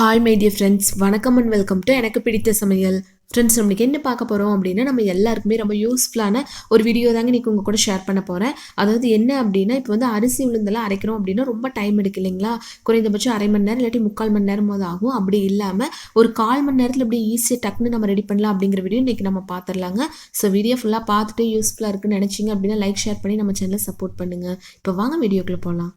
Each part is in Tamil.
ஹாய் மை டியர் ஃப்ரெண்ட்ஸ் வணக்கம் அண்ட் வெல்கம் டு எனக்கு பிடித்த சமையல். ஃப்ரெண்ட்ஸ் நம்மளுக்கு என்ன பார்க்க போகிறோம் அப்படின்னா நம்ம எல்லாருக்குமே ரொம்ப யூஸ்ஃபுல்லான ஒரு வீடியோ தாங்க இன்றைக்கி உங்கள் கூட ஷேர் பண்ண போகிறேன் அதாவது என்ன அப்படின்னா இப்போ வந்து அரிசி உளுந்தெல்லாம் அரைக்கிறோம் அப்படின்னா ரொம்ப டைம் எடுக்கு இல்லைங்களா? குறைந்தபட்சம் அரை மணி நேரம் இல்லாட்டி முக்கால் மணி நேரம் போது ஆகும். அப்படி இல்லாமல் ஒரு கால் மணி நேரத்தில் இப்படி ஈஸியாக டக்குன்னு நம்ம ரெடி பண்ணலாம் அப்படிங்கிற வீடியோ இன்றைக்கி நம்ம பார்த்துடலாங்க. ஸோ வீடியோ ஃபுல்லாக பார்த்துட்டு யூஸ்ஃபுல்லாக இருக்குன்னு நினச்சிங்க அப்படின்னா லைக் ஷேர் பண்ணி நம்ம சேனலை சப்போர்ட் பண்ணுங்கள் இப்போ வாங்க வீடியோக்குள்ளே போகலாம்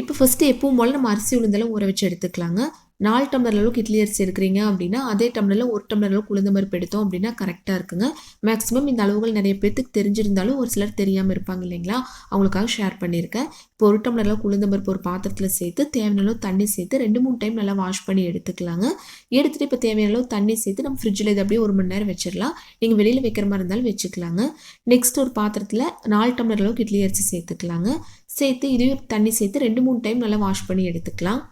இப்போ ஃபஸ்ட்டு எப்பவும் போல் நம்ம அரிசி உளுந்தெல்லாம் ஊற வச்சு எடுத்துக்கலாங்க. நாலு டம்ளர் அளவுக்கு இட்லி அரிசி எடுக்கிறீங்க அப்படின்னா அதே டம்ளரில் ஒரு டம்ளர் அளவுக்கு உளுந்த பருப்பு எடுத்தோம் அப்படின்னா கரெக்டாக இருக்குங்க. மேக்ஸிமம் இந்த அளவுகள் நிறைய பேர்த்துக்கு தெரிஞ்சிருந்தாலும் ஒரு சிலர் தெரியாமல் இருப்பாங்க இல்லைங்களா? அவங்களுக்காக ஷேர் பண்ணியிருக்கேன். இப்போ ஒரு டம்ளர் அளவுக்கு உளுந்த பருப்பு ஒரு பாத்திரத்தில் சேர்த்து தேவையான அளவு தண்ணி சேர்த்து ரெண்டு மூணு டைம் நல்லா வாஷ் பண்ணி எடுத்துக்கலாங்க. எடுத்துகிட்டு இப்போ தேவையான அளவு தண்ணி சேர்த்து நம்ம ஃப்ரிட்ஜில் இது அப்படியே ஒரு மணி நேரம் வச்சிடலாம். நீங்கள் வெளியில் வைக்கிற மாதிரி இருந்தாலும் வச்சுக்கலாங்க. நெக்ஸ்ட் ஒரு பாத்திரத்தில் நாலு டம்ளர் அளவுக்கு இட்லி அரிசி சேர்த்துக்கலாங்க. சேர்த்து இதையும் தண்ணி சேர்த்து ரெண்டு மூணு டைம் நல்லா வாஷ் பண்ணி எடுத்துக்கலாம்.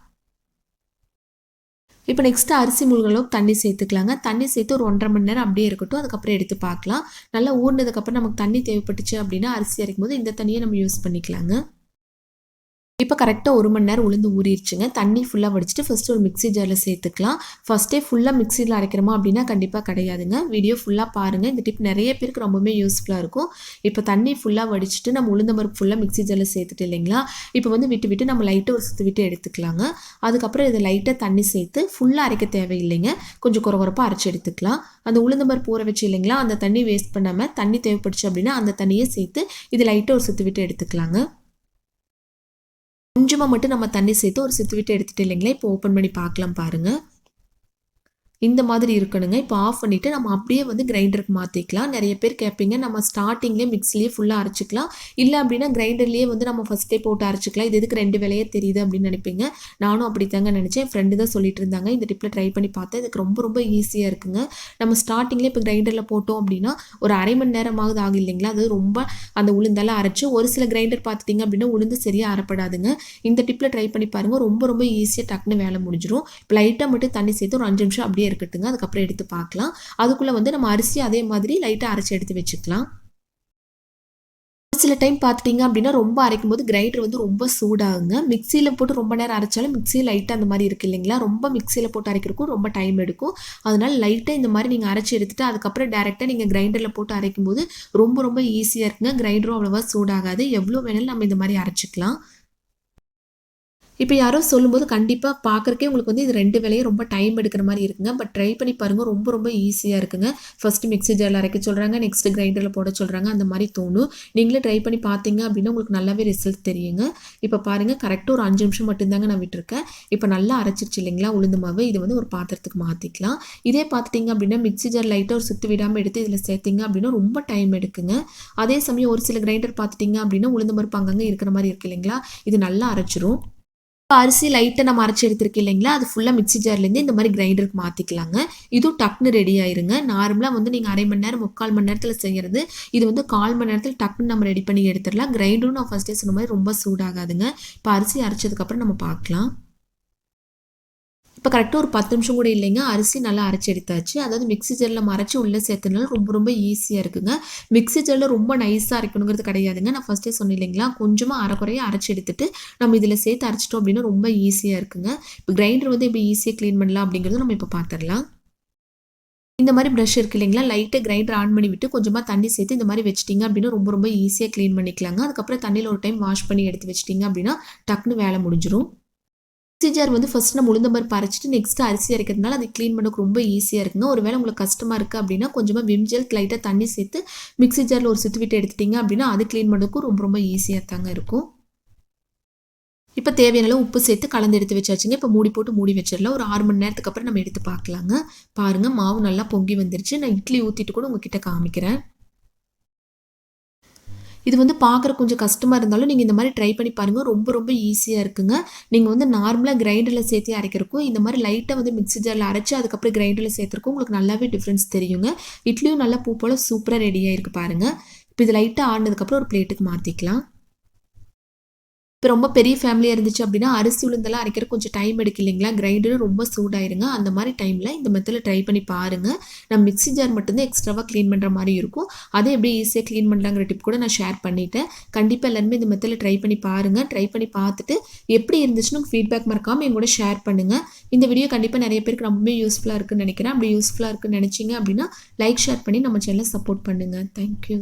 இப்போ நெக்ஸ்ட்டு அரிசி முழுகளும் தண்ணி சேர்த்துக்கலாங்க. தண்ணி சேர்த்து ஒரு ஒன்றரை மணி நேரம் அப்படியே இருக்கட்டும். அதுக்கப்புறம் எடுத்து பார்க்கலாம். நல்லா ஊர்னதுக்கப்புறம் நமக்கு தண்ணி தேவைப்பட்டுச்சு அப்படின்னா அரிசி அரைக்கும் போது இந்த தண்ணியை நம்ம யூஸ் பண்ணிக்கலாங்க. இப்போ கரெக்டாக ஒரு மணி நேரம் உளுந்து ஊறிடுச்சுங்க. தண்ணி ஃபுல்லாக வடிச்சிட்டு ஃபஸ்ட்டு ஒரு மிக்ஸி ஜாரில் சேர்த்துக்கலாம். ஃபஸ்ட்டே ஃபுல்லாக மிக்ஸியில் அரைக்கிறோமா அப்படின்னா கண்டிப்பாக கிடையாதுங்க. வீடியோ ஃபுல்லாக பாருங்கள் இந்த டிப் நிறைய பேருக்கு ரொம்பவே யூஸ்ஃபுல்லாக இருக்கும். இப்போ தண்ணி ஃபுல்லாக வடிச்சிட்டு நம்ம உளுந்த பருப்பு ஃபுல்லாக மிக்ஸி ஜாரில் சேர்த்துட்டு இல்லைங்களா? இப்போ வந்து விட்டு விட்டு நம்ம லைட்டாக ஒரு சுற்றி விட்டு எடுத்துக்கலாங்க. அதுக்கப்புறம் இதை லைட்டாக தண்ணி சேர்த்து ஃபுல்லாக அரைக்க தேவையில்லைங்க. கொஞ்சம் குறை குறைப்பாக அரைச்சி எடுத்துக்கலாம். அந்த உளுந்தமருப்பு ஊற வச்சு இல்லைங்களா? அந்த தண்ணி வேஸ்ட் பண்ணாமல் தண்ணி தேவைப்படுச்சு அப்படின்னா அந்த தண்ணியை சேர்த்து இது லைட்டாக ஒரு சுற்றி விட்டு எடுத்துக்கலாங்க. கொஞ்சமாக மட்டும் நம்ம தண்ணி சேர்த்து ஒரு சித்துவிட்டு எடுத்துகிட்டு இல்லைங்களா? இப்போ ஓப்பன் பண்ணி பார்க்கலாம் பாருங்கள் இந்த மாதிரி இருக்கணுங்க. இப்போ ஆஃப் பண்ணிவிட்டு நம்ம அப்படியே வந்து கிரைண்டருக்கு மாற்றிக்கலாம் நிறைய பேர் கேட்பீங்க நம்ம ஸ்டார்டிங்லேயே மிக்ஸிலேயே ஃபுல்லாக அரைச்சிக்கலாம். இல்லை அப்படின்னா கிரைண்டர்லேயே வந்து நம்ம ஃபஸ்ட்டே போட்டு அரைச்சிக்கலாம். இது எதுக்கு ரெண்டு வேலையே தெரியுது அப்படின்னு நினைப்பீங்க. நானும் அப்படி தாங்க நினச்சேன். ஃப்ரெண்டு தான் சொல்லிட்டு இருந்தாங்க. இந்த டிப்பில் ட்ரை பண்ணி பார்த்தேன். இதுக்கு ரொம்ப ரொம்ப ஈஸியாக இருக்குங்க. நம்ம ஸ்டார்டிங்லேயே இப்போ கிரைண்டரில் போட்டோம் அப்படின்னா ஒரு அரை மணி நேரமாவது ஆகும் இல்லைங்களா? அது ரொம்ப அந்த உளுந்தெல்லாம் அரைச்சி ஒரு சில கிரைண்டர் பார்த்துட்டிங்க அப்படின்னா உளுந்து சரியாக அரைப்படாதுங்க. இந்த டிப்பில் ட்ரை பண்ணி பாருங்கள் ரொம்ப ரொம்ப ஈஸியாக டக்குன்னு வேலை முடிஞ்சிடும் இப்போ லைட்டாக மட்டும் தண்ணி சேர்த்து ஒரு அஞ்சு நிமிஷம் அப்படியே இருக்கட்டுங்க அதுக்கப்புறம் எடுத்து பார்க்கலாம். அதுக்குள்ளே வந்து நம்ம அரிசி அதே மாதிரி லைட்டாக அரைச்சி எடுத்து வச்சுக்கலாம். சில டைம் பார்த்துட்டிங்க அப்படின்னா ரொம்ப அரைக்கும் போது கிரைண்டர் வந்து ரொம்ப சூடாகுங்க. மிக்சியில் போட்டு ரொம்ப நேரம் அரைச்சாலும் மிக்சி லைட்டாக அந்த மாதிரி இருக்குது இல்லைங்களா? ரொம்ப மிக்சியில் போட்டு அரைக்கிறக்கும் ரொம்ப டைம் எடுக்கும். அதனால் லைட்டாக இந்த மாதிரி நீங்கள் அரைச்சி எடுத்துகிட்டு அதுக்கப்புறம் டேரெக்டாக நீங்கள் கிரைண்டரில் போட்டு அரைக்கும் போது ரொம்ப ரொம்ப ஈஸியாக இருக்குங்க. கிரைண்டரும் அவ்வளோவா சூடாகாது. எவ்வளோ வேணாலும் நம்ம இந்த மாதிரி அரைச்சிக்கலாம். இப்போ யாரோ சொல்லும்போது கண்டிப்பாக பார்க்குறக்கே உங்களுக்கு வந்து இது ரெண்டு வேலையும் ரொம்ப டைம் எடுக்கிற மாதிரி இருக்குங்க. பட் ட்ரை பண்ணி பாருங்கள் ரொம்ப ரொம்ப ஈஸியாக இருக்குங்க. ஃபஸ்ட்டு மிக்ஸி ஜாரில் அரைக்க சொல்கிறாங்க நெக்ஸ்ட் கிரைண்டரில் போட சொல்கிறாங்க அந்த மாதிரி தோணும். நீங்களே ட்ரை பண்ணி பார்த்தீங்க அப்படின்னா உங்களுக்கு நல்லாவே ரிசல்ட் தெரியுங்க. இப்போ பாருங்கள் கரெக்டாக ஒரு அஞ்சு நிமிஷம் மட்டும்தாங்க நான் விட்டுருக்கேன். இப்போ நல்லா அரைச்சிருச்சு இல்லைங்களா உளுந்து மாவு. இது வந்து ஒரு பாத்திரத்துக்கு மாற்றிக்கலாம் இதே பார்த்துட்டிங்க அப்படின்னா மிக்ஸி ஜார் லைட்டாக ஒரு சுற்றி விடாமல் எடுத்து இதில் சேர்த்திங்க அப்படின்னா ரொம்ப டைம் எடுக்குங்க. அதே சமயம் ஒரு சில கிரைண்டர் பார்த்துட்டிங்க அப்படின்னா உளுந்து மருப்பு இருக்கிற மாதிரி இருக்கு இல்லைங்களா இது நல்லா அரைச்சிரும். இப்போ அரிசி லைட்டை நம்ம அரைச்சி எடுத்துருக்கு இல்லைங்களா? அது ஃபுல்லாக மிக்சி ஜார்லேருந்து இந்த மாதிரி கிரைண்டருக்கு மாற்றிக்கலாங்க இதுவும் டக்குன்னு ரெடி ஆயிருங்க. நார்மலாக வந்து நீங்கள் அரை மணி நேரம் முக்கால் மணி நேரத்தில் செய்கிறது இது வந்து கால் மணி நேரத்தில் டக்குன்னு நம்ம ரெடி பண்ணி எடுத்துடலாம். கிரைண்டரும் நான் ஃபஸ்ட்டே சொன்ன மாதிரி ரொம்ப சூடாகாதுங்க. இப்போ அரிசி அரைச்சதுக்கப்புறம் நம்ம பார்க்கலாம். இப்போ கரெக்டாக ஒரு பத்து நிமிஷம் கூட இல்லைங்க. அரிசி நல்லா அரைச்சி எடுத்தாச்சு. அதாவது மிக்ஸி ஜெல்லில் மறைச்சி உள்ளே சேர்த்தனால ரொம்ப ரொம்ப ஈஸியாக இருக்குங்க. மிக்ஸி ஜெல்லில் ரொம்ப நைஸாக அரைக்கணுங்கிறது கிடையாதுங்க. நான் ஃபஸ்ட்டே சொன்னேன் இல்லைங்களா? கொஞ்சமாக அரைக்குறையாக அரைச்சி எடுத்துட்டு நம்ம இதில் சேர்த்து அரைச்சிட்டோம் அப்படின்னா ரொம்ப ஈஸியாக இருக்குங்க. இப்போ கிரைண்டர் வந்து இப்போ ஈஸியாக க்ளீன் பண்ணலாம் அப்படிங்கிறது நம்ம இப்போ பார்த்துடலாம் இந்த மாதிரி ப்ரஷ் இருக்கு இல்லைங்களா? லைட்டாக கிரைண்டர் ஆன் பண்ணி விட்டு கொஞ்சமாக தண்ணி சேர்த்து இந்த மாதிரி வச்சிட்டிங்க அப்படின்னா ரொம்ப ரொம்ப ஈஸியாக க்ளீன் பண்ணிக்கலாங்க. அதுக்கப்புறம் தண்ணியில் ஒரு டைம் வாஷ் பண்ணி எடுத்து வச்சிட்டிங்க அப்படின்னா டக்குன்னு வேலை முடிஞ்சிடும் மிக்ஸி ஜார் வந்து ஃபஸ்ட் நம்ம உளுந்த பறிச்சிட்டு நெக்ஸ்ட் அரிசி அரைக்கிறதுனால அதை க்ளீன் பண்ணக்கு ரொம்ப ஈஸியாக இருக்குங்க. ஒருவேளை உங்களுக்கு கஷ்டமாக இருக்குது அப்படின்னா கொஞ்சமாக விம் ஜெல் லைட்டாக தண்ணி சேர்த்து மிக்ஸி ஜாரில் ஒரு சுற்றி விட்டு எடுத்துட்டிங்க அப்படின்னா அது க்ளீன் பண்ணக்கும் ரொம்ப ரொம்ப ஈஸியாக தாங்க இருக்கும். இப்போ தேவையான அளவு உப்பு சேர்த்து கலந்து எடுத்து வச்சாச்சுங்க. இப்போ மூடி போட்டு மூடி வச்சிடலாம். ஒரு ஆறு மணி நேரத்துக்கு அப்புறம் நம்ம எடுத்து பார்க்கலாங்க. பாருங்கள் மாவு நல்லா பொங்கி வந்துருச்சு. நான் இட்லி ஊற்றிட்டு கூட உங்ககிட்ட காமிக்கிறேன். இது வந்து பார்க்குற கொஞ்சம் கஷ்டமாக இருந்தாலும் நீங்கள் இந்த மாதிரி ட்ரை பண்ணி பாருங்கள் ரொம்ப ரொம்ப ஈஸியாக இருக்குங்க. நீங்கள் வந்து நார்மலாக கிரைண்டரில் சேர்த்து அரைக்கிறக்கும் இந்த மாதிரி லைட்டாக வந்து மிக்ஸி ஜாரில் அரைச்சி அதுக்கப்புறம் கிரைண்டரில் சேர்த்துருக்கும் உங்களுக்கு நல்லாவே டிஃப்ரென்ஸ் தெரியுங்க. இட்லியும் நல்லா பூ போல் சூப்பராக ரெடியாக இருக்குது பாருங்கள் இப்போ இது லைட்டாக ஆடினதுக்கப்புறம் ஒரு பிளேட்டுக்கு மாற்றிக்கலாம் இப்போ ரொம்ப பெரிய ஃபேமிலியாக இருந்துச்சு அப்படின்னா அரிசி உளுந்தெல்லாம் அரைக்கிற கொஞ்சம் டைம் எடுக்கு இல்லைங்களா? கிரைண்டரும் ரொம்ப சூடாயிருங்க. அந்த மாதிரி டைமில் இந்த மெத்தடில் ட்ரை பண்ணி பாருங்கள் நான் மிக்ஸி ஜார் மட்டும்தான் எக்ஸ்ட்ராவாக க்ளீன் பண்ணுற மாதிரி இருக்கும். அதை எப்படி ஈஸியாக க்ளீன் பண்ணலாங்கிற டிப் கூட நான் ஷேர் பண்ணிட்டேன். கண்டிப்பாக எல்லாருமே இந்த மெத்தடில் ட்ரை பண்ணி பாருங்கள் ட்ரை பண்ணி பார்த்துட்டு எப்படி இருந்துச்சுன்னு ஃபீட்பேக் மறக்காமல் என் கூட ஷேர் பண்ணுங்கள் இந்த வீடியோ கண்டிப்பாக நிறைய பேருக்கு ரொம்பவே யூஸ்ஃபுல்லாக இருக்குன்னு நினைக்கிறேன். அப்படி யூஸ்ஃபுல்லாக இருக்குன்னு நினச்சிங்க அப்படின்னா லைக் ஷேர் பண்ணி நம்ம சேனலை சப்போர்ட் பண்ணுங்கள் தேங்க்யூ